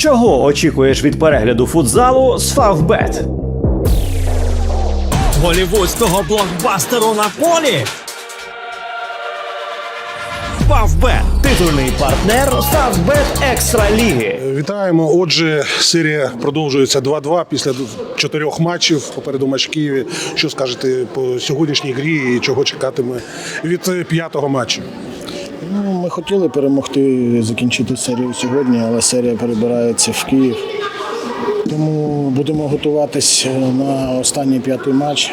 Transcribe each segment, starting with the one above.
Чого очікуєш від перегляду футзалу з Фавбет? голівудського блокбастеру на полі. Фавбет Титульний партнер Фавбет Екстра Ліги. Вітаємо. Отже, серія продовжується 2-2 після чотирьох матчів. Попереду матч в Києві. Що скажете по сьогоднішній грі і чого чекатиме від е, п'ятого матчу? Ну, ми хотіли перемогти, закінчити серію сьогодні, але серія перебирається в Київ. Тому будемо готуватись на останній п'ятий матч.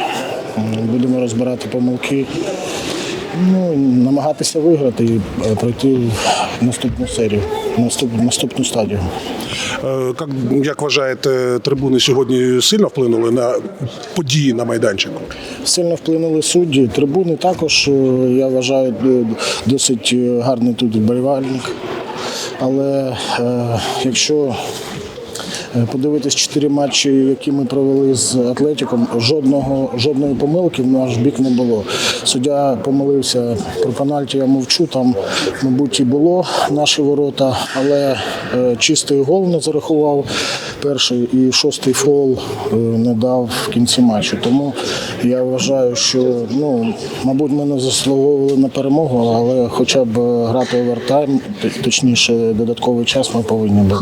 Будемо розбирати помилки. Ну, намагатися виграти і е, пройти в наступну серію, наступ, наступну стадію. Е, Як, як вважаєте, трибуни сьогодні сильно вплинули на події на майданчику? Сильно вплинули судді. Трибуни також, е, я вважаю, досить гарний тут вболівальник. Але е, якщо подивитись чотири матчі, які ми провели з Атлетиком, жодного, жодної помилки в наш бік не було. Суддя помилився про пенальті, я мовчу. Там, мабуть, і було наші ворота, але е, чистий гол не зарахував перший і шостий фол е, не дав в кінці матчу. Тому я вважаю, що ну, мабуть, ми не заслуговували на перемогу, але хоча б е, грати овертайм, точніше, додатковий час ми повинні були.